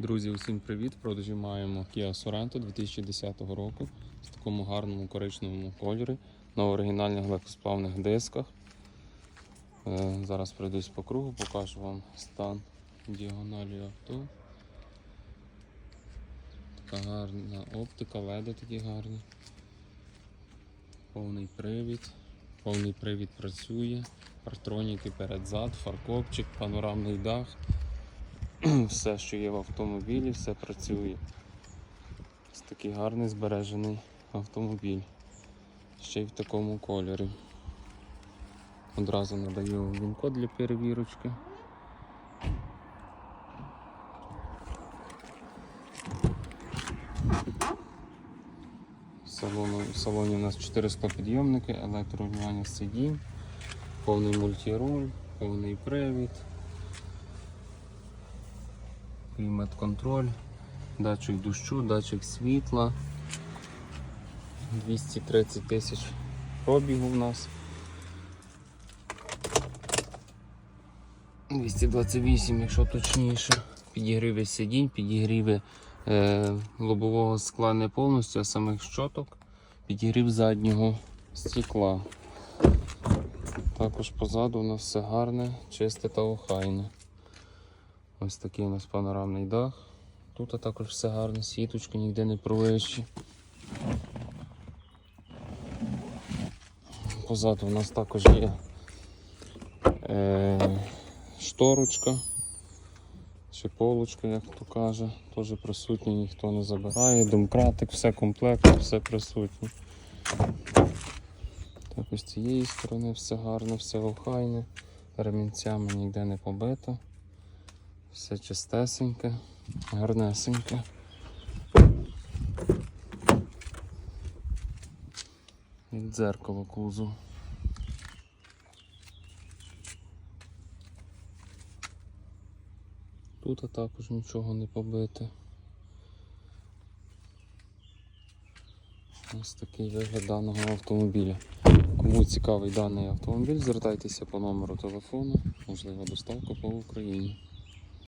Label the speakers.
Speaker 1: Друзі, усім привіт! В продажі маємо Kia Sorento 2010 року в такому гарному коричневому кольорі на оригінальних легкосплавних дисках. Е, Зараз пройдусь по кругу, покажу вам стан діагоналі авто. Така гарна оптика, леди такі гарні. Повний привід. Повний привід працює. Партроніки перед-зад, фаркопчик, панорамний дах. все, що є в автомобілі, все працює. Ось такий гарний збережений автомобіль. Ще й в такому кольорі. Одразу надаю він-код для перевірочки. В салоні у нас 4 склопідйомники, електрорегулювання сидінь, повний мультируль, повний привід. Клімат-контроль, датчик дощу, датчик світла. 230 тисяч пробігу в нас. 228, якщо точніше. Підігріви сидінь, підігріви е, лобового скла не повністю, а самих щоток, підігрів заднього стекла. Також позаду у нас все гарне, чисте та охайне. Ось такий у нас панорамний дах. Тут також все гарно, сіточки ніде не провищі. Позаду у нас також є е, шторочка чи полочка, як то каже, теж присутній, ніхто не забирає. Домкратик, все комплектно, все присутнє. Так, ось з цієї сторони все гарно, все охайне, ремінцями ніде не побито. Все чистесеньке, гарнесеньке. І дзеркало кузов. Тут також нічого не побите. Ось такий вигляд даного автомобіля. Кому цікавий даний автомобіль, звертайтеся по номеру телефону, можливо доставка по Україні.